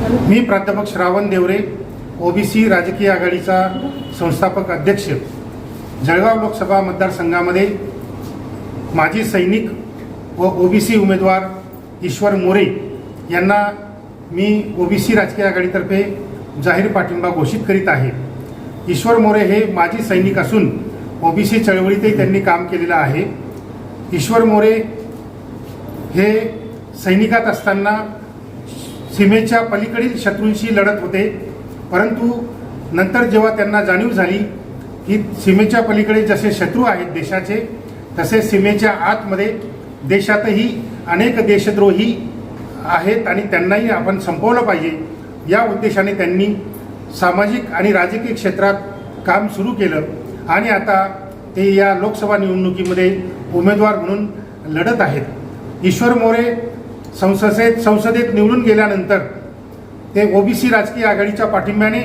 मी प्राध्यापक श्रावण देवरे ओबीसी राजकीय आघाडीचा संस्थापक अध्यक्ष. जळगाव लोकसभा मतदारसंघामध्ये माजी सैनिक व ओबीसी उमेदवार ईश्वर मोरे यांना मी ओबीसी राजकीय आघाडीतर्फे जाहीर पाठिंबा घोषित करीत आहे. ईश्वर मोरे हे माजी सैनिक असून ओबीसी चळवळीतही त्यांनी काम केलेलं आहे. ईश्वर मोरे हे सैनिकात असताना सीमेच्या पलीकडील शत्रूंशी लढत होते. परंतु नंतर जेव्हा त्यांना जाणीव झाली की सीमेच्या पलीकडे जसे शत्रू आहेत देशाचे तसे सीमेच्या आतमध्ये देशातही अनेक देशद्रोही आहेत आणि त्यांनाही आपण संपवलं पाहिजे. या उद्देशाने त्यांनी सामाजिक आणि राजकीय क्षेत्रात काम सुरू केलं आणि आता ते या लोकसभा निवडणुकीमध्ये उमेदवार म्हणून लढत आहेत. ईश्वर मोरे संसदेत संसदेत निवडून गेल्यानंतर ते ओबीसी राजकीय आघाडीच्या पाठिंब्याने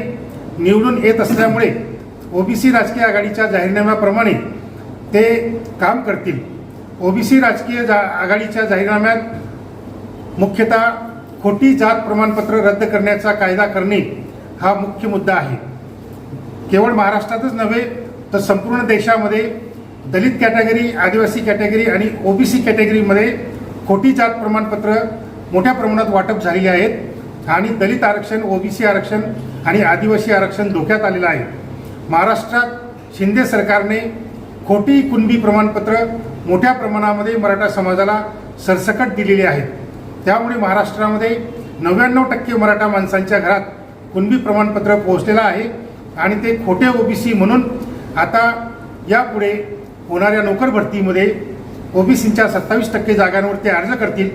निवडून येत असल्यामुळे ओबीसी राजकीय आघाडीच्या जाहीरनाम्याप्रमाणे ते काम करतील. ओबीसी राजकीय जा आघाडीच्या जाहीरनाम्यात मुख्यतः खोटी जात प्रमाणपत्र रद्द करण्याचा कायदा करणे हा मुख्य मुद्दा आहे. केवळ महाराष्ट्रातच नव्हे तर संपूर्ण देशामध्ये दलित कॅटेगरी आदिवासी कॅटेगरी आणि ओबीसी कॅटेगरीमध्ये खोटी जात प्रमाणपत्र मोठ्या प्रमाणात वाटप झालेली आहेत आणि दलित आरक्षण ओबीसी आरक्षण आणि आदिवासी आरक्षण धोक्यात आलेलं आहे. महाराष्ट्रात शिंदे सरकारने खोटी कुणबी प्रमाणपत्र मोठ्या प्रमाणामध्ये मराठा समाजाला सरसकट दिलेली आहेत. त्यामुळे महाराष्ट्रामध्ये नव्याण्णव टक्के मराठा माणसांच्या घरात कुणबी प्रमाणपत्र पोहोचलेलं आहे आणि ते खोटे ओबीसी म्हणून आता यापुढे होणाऱ्या नोकर भरतीमध्ये ओबीसींच्या सत्तावीस टक्के जागांवर ते अर्ज करतील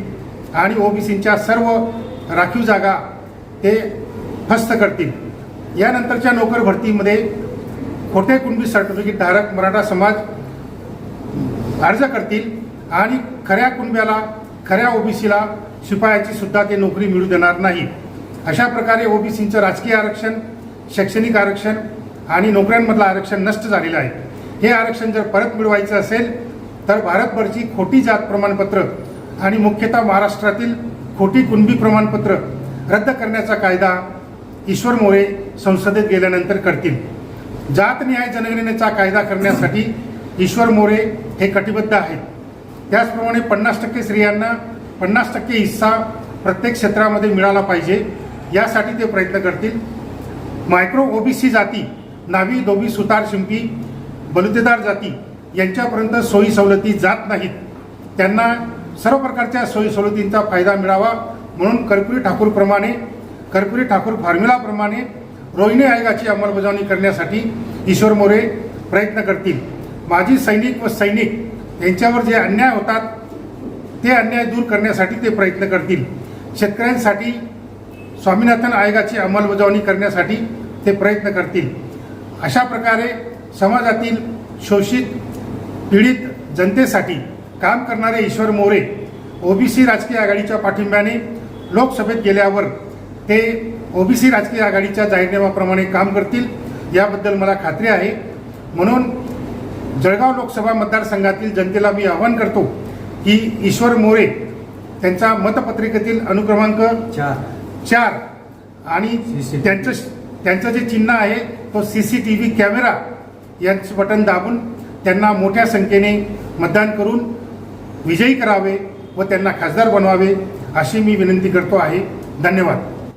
आणि ओबीसींच्या सर्व राखीव जागा ते फस्त करतील. यानंतरच्या नोकर भरतीमध्ये खोटे कुणबी सर्टिफिकेट धारक मराठा समाज अर्ज करतील आणि खऱ्या कुणब्याला खऱ्या ओबीसीला शिपायाची सुद्धा ते नोकरी मिळू देणार नाही. अशा प्रकारे ओबीसींचं राजकीय आरक्षण शैक्षणिक आरक्षण आणि नोकऱ्यांमधलं आरक्षण नष्ट झालेलं आहे. हे आरक्षण जर परत मिळवायचं असेल तर भारतभरची खोटी जात प्रमाणपत्र आणि मुख्यतः महाराष्ट्रातील खोटी कुणबी प्रमाणपत्र रद्द करण्याचा कायदा ईश्वर मोरे संसदेत गेल्यानंतर करतील. जातनिहाय जनगणनेचा कायदा करण्यासाठी ईश्वर मोरे हे कटिबद्ध आहेत. त्याचप्रमाणे पन्नास टक्के स्त्रियांना पन्नास टक्के हिस्सा प्रत्येक क्षेत्रामध्ये मिळाला पाहिजे यासाठी ते प्रयत्न करतील. मायक्रो ओबीसी जाती नावी धोबी सुतार शिंपी बलुतेदार जाती यांच्यापर्यंत सोयी सवलती जात नाहीत. त्यांना सर्व प्रकारच्या सोयी सवलतींचा फायदा मिळावा म्हणून कर्पुरी ठाकूरप्रमाणे कर्पुरी ठाकूर फॉर्म्युलाप्रमाणे रोहिणी आयोगाची अंमलबजावणी करण्यासाठी ईश्वर मोरे प्रयत्न करतील. माजी सैनिक व सैनिक यांच्यावर जे अन्याय होतात ते अन्याय दूर करण्यासाठी ते प्रयत्न करतील. शेतकऱ्यांसाठी स्वामीनाथन आयोगाची अंमलबजावणी करण्यासाठी ते प्रयत्न करतील. अशा प्रकारे समाजातील शोषित पीडित जनतेसाठी काम करणारे ईश्वर मोरे ओबीसी राजकीय आघाडीच्या पाठिंब्याने लोकसभेत गेल्यावर ते ओबीसी राजकीय आघाडीच्या जाहीरनाम्याप्रमाणे काम करतील याबद्दल मला खात्री आहे म्हणून जळगाव लोकसभा मतदारसंघातील जनतेला मी आवाहन करतो की ईश्वर मोरे त्यांचा मतपत्रिकेतील अनुक्रमांक चार चार आणि. त्यांचं त्यांचं जे चिन्ह आहे तो C C T V camera यांचं बटन दाबून त्यांना मोठ्या संख्येने मतदान करून विजयी करावे व त्यांना खासदार बनवावे अशी मी विनंती करतो आहे. धन्यवाद.